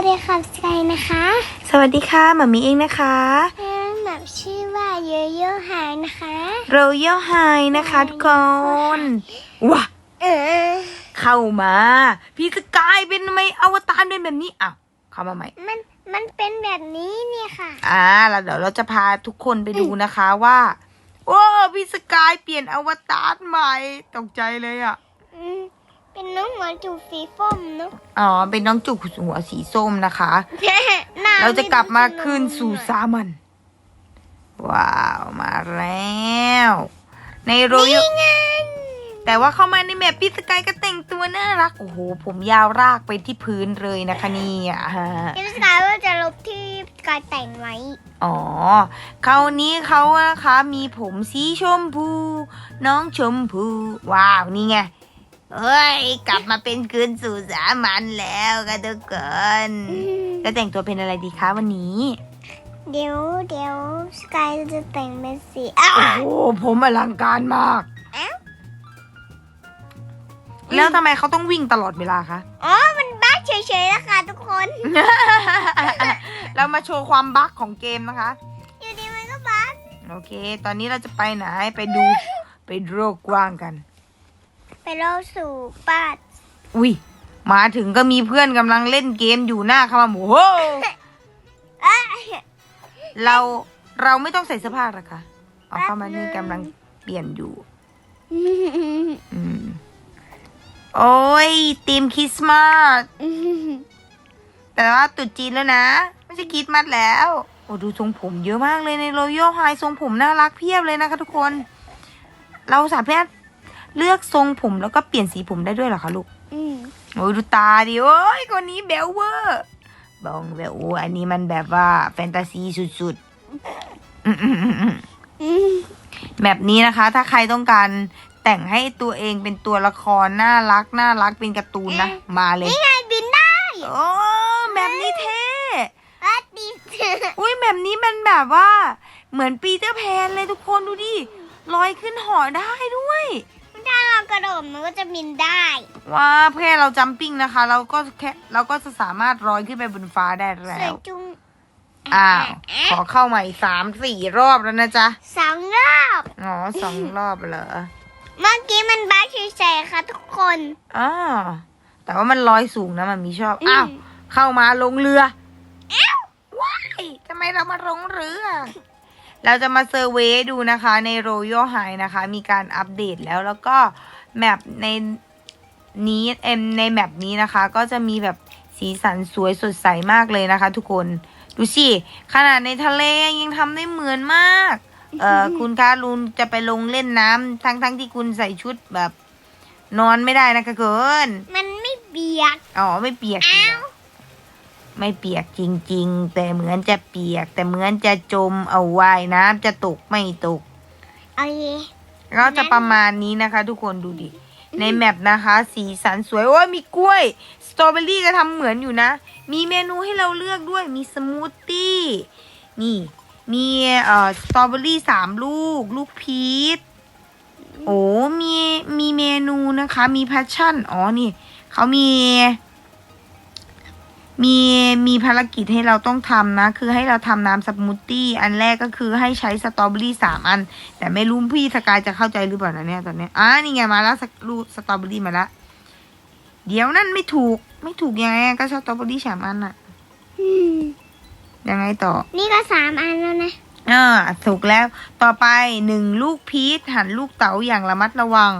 วัสดีค่ะสกายนะคะ สวัสดีค่ะหมามีเองนะคะแบบชื่อว่าโยโย่หายนะคะ Royal High นะคะทุกคนว้าเออเข้ามา พี่สกายเป็นทำไมอวตารเป็นแบบนี้อ้าวเข้ามาใหม่มันมันเป็นแบบนี้เนี่ยค่ะ อ่าแล้วเดี๋ยวเราจะพาทุกคนไปดูนะคะว่าโอ้พี่สกายเปลี่ยนอวตารใหม่ตกใจเลยอะอืม เป็นน้องหัวจูฟีฟ้มเนาะอ๋อ เป็นน้องจุกหัวสีส้มนะคะ หน้เราจะกลับมาไคืนสู่สามัญว้าวมาแล้ว ในโรยนี่ไงแต่ว่าเข้ามาในแมปพี่สกายก็แต่งตัวน่ารัก โอ้โห ผมยาวรากไปที่พื้นเลยนะคะเนี่ยฮะพี่สกายว่าจะลบที่สกายแต่งไว้ อ๋อคราวนี้เขานะคะมีผมสีชมพู น้องชมพู ว้าว นี่ไง เอ้ย กลับมาเป็นคืนสู่สามัญแล้วกันทุกคนจะแต่งตัวเป็นอะไรดีคะวันนี้ เดี๋ยวเดี๋ยวสกายจะแต่งเป็นสีอ้าวโอ้โหผมอลังการมากอ้าวแล้วทำไมเขาต้องวิ่งตลอดเวลาคะ อ๋อ มันบ้าเฉยๆแล้วค่ะทุกคน เรามาโชว์ความบั๊กของเกมนะคะ อยู่ดีมันก็บ้าโอเค ตอนนี้เราจะไปไหนไปดูไปโลกกว้างกัน ไปเล่าสู่ป้าอุ้ยมาถึงก็มีเพื่อนกำลังเล่นเกมอยู่หน้าเข้ามาโอ้โหเอ้ยเราเราไม่ต้องใส่เสื้อผ้าหรอคะเอาเข้ามานี่กำลังเปลี่ยนอยู่ อืม โอ้ยทีมคริสต์มาสแต่ว่าตรุดจีนแล้วนะ ไม่ใช่คริสต์มาสแล้ว โอ้ดูทรงผมเยอะมากเลยในโรโยไฮทรงผมน่ารักเพียบเลยนะคะทุกคน เราสามารถ เลือกทรงผมแล้วก็เปลี่ยนสีผมได้ด้วยเหรอคะลูกอืมโอ้ยดูตาดิโอ้ยคนนี้เบลเวอร์บองเบลโอ้อันนี้มันแบบว่าแฟนตาซีสุดๆอืมอืมอืมอืมอืมแบบนี้นะคะ ถ้าใครต้องการแต่งให้ตัวเองเป็นตัวละครน่ารักน่ารักเป็นการ์ตูนนะมาเลยนี่ไงบินได้โอ้แบบนี้เท่อะดีอุ้ยแบบนี้มันแบบว่า เหมือนปีเตอร์แพนเลยทุกคนดูดิลอยขึ้นหอได้ด้วย ถ้าเรากระโดดมันก็จะบินได้ว้าแค่เราจัมปิ้งนะคะ เราก็แค่เราก็จะสามารถลอยขึ้นไปบนฟ้าได้สแล้ววยจุงอ้าวขอเข้ามาอีกสามสี่รอบแล้วนะจ๊ะสองรอบ อ๋อสองรอบเหรอเมื่อกี้มันบ้าเฉยๆค่ะทุกคน อ๋อแต่ว่ามันลอยสูงนะมันมีชอบอืมอ้าวเข้ามาลงเรือว้ายทำไมเรามาลงเรือ เราจะมาเซอร์เวย์ดูนะคะใน Royal High นะคะ มีการอัปเดตแล้วแล้วก็แมปในนี้เอ็มในแมปนี้นะคะ ก็จะมีแบบสีสันสวยสดใสมากเลยนะคะ ทุกคนดูสิขนาดในทะเลยังทำได้เหมือนมาก เอ่อคุณคะลุนจะไปลงเล่นน้ำทั้งทั้งที่คุณใส่ชุดแบบ นอนไม่ได้นะคะเกินมันไม่เบียก อ๋อ ไม่เปียกจริงอ้าว ไม่เปียกจริง ๆ แต่เหมือนจะเปียก แต่เหมือนจะจมเอาไว้น้ำจะตกไม่ตกโอเคก็จะประมาณนี้นะคะ ทุกคนดูดิ ในแมปนะคะ สีสันสวย โอ้ยมีกล้วย สตรอเบอรี่ก็ทำเหมือนอยู่นะ มีเมนูให้เราเลือกด้วยมีสมูทตี้นี่ มีเอ่อสตรอเบอรี่สามลูก ลูกพีชโอ้มีมีเมนูนะคะ มีแพชชั่น อ๋อ นี่ เขามี มีมีภารกิจให้เราต้องทำนะ คือให้เราทำน้ำสมูทตี้อันแรกก็คือให้ใช้สตรอเบอรี่สามอัน แต่ไม่รู้พี่สกายจะเข้าใจหรือเปล่านะเนี่ยตอนเนี้ยอ่านี่ไงมาแล้วสักลูกสตรอเบอรี่มาแล้วเดี๋ยวนั่นไม่ถูกไม่ถูกยังไงอะก็สตรอเบอรี่สามอันอะอืมยังไงต่อ นี่ก็สามอันแล้วนะอ่าถูกแล้ว ต่อไปหนึ่งลูกพีชหั่นลูกเต๋าอย่างระมัดระวัง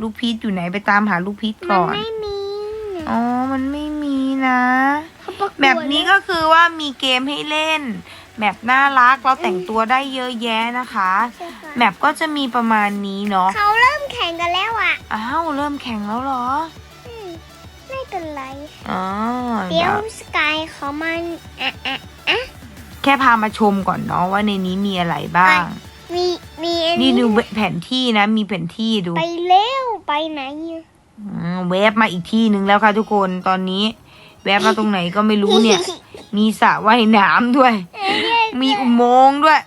ลูกพีชอยู่ไหนไปตามหาลูกพีชมันก่อนไม่มีอ๋อมันไม่มี นะเขาประกวดแบบนี้ก็คือว่ามีเกมให้เล่น แมปน่ารักเราแต่งตัวได้เยอะแยะนะคะใช่ค่ะแมปก็จะมีประมาณนี้เนาะเขาเริ่มแข่งกันแล้วอะ อ้าวเริ่มแข่งแล้วเหรออืมไม่เป็นไรอ๋อเดี๋ยวเดี๋ยวสกายเขามันอะอะอะแค่พามาชมก่อนเนาะว่าในนี้มีอะไรบ้าง มีมีอันี่ดูแผนที่นะ มีแผนที่ดู ไปเร็วไปไหนอะอืมแวบมาอีกที่หนึ่งแล้วค่ะทุกคนตอนนี้ แวบมาตรงไหนก็ไม่รู้เนี่ย มีสระว่ายน้ำด้วย มีอุโมงค์ด้วย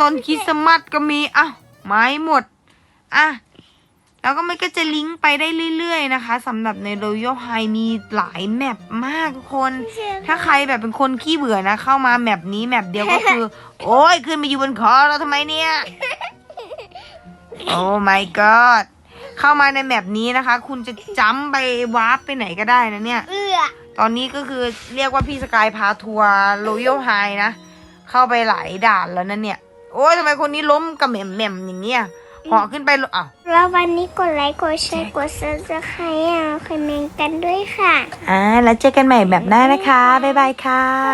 ต้นคริสต์มาสก็มีอะไม้หมด อะ แล้วก็มันก็จะลิงก์ไปได้เรื่อยๆนะคะสำหรับใน Royal High มีหลายแมปมากทุกคน ถ้าใครแบบเป็นคนขี้เบื่อนะ เข้ามาแมปนี้แมปเดียวก็คือ โอ้ยขึ้นมาอยู่บนคอเราทำไมเนี่ย โอ้ my god เข้ามาในแมปนี้นะคะ คุณจะจัมป์ไปวาร์ปไปไหนก็ได้นะเนี่ย เอื้อตอนนี้ก็คือเรียกว่าพี่สกายพาทัวร์โรยัลไฮนะ เข้าไปหลายด่านแล้วนะเนี่ย โอ้ยทำไมคนนี้ล้มกับแหม่มแหม่มๆอย่างเงี้ยเหาะขึ้นไปลอ้าวแล้ววันนี้กดไลค์กดแชร์กดซับสไครต์อะคอมเมนต์กันด้วยค่ะ อ่าแล้วเจอกันใหม่แบบหน้านะคะ บ๊ายบายค่ะ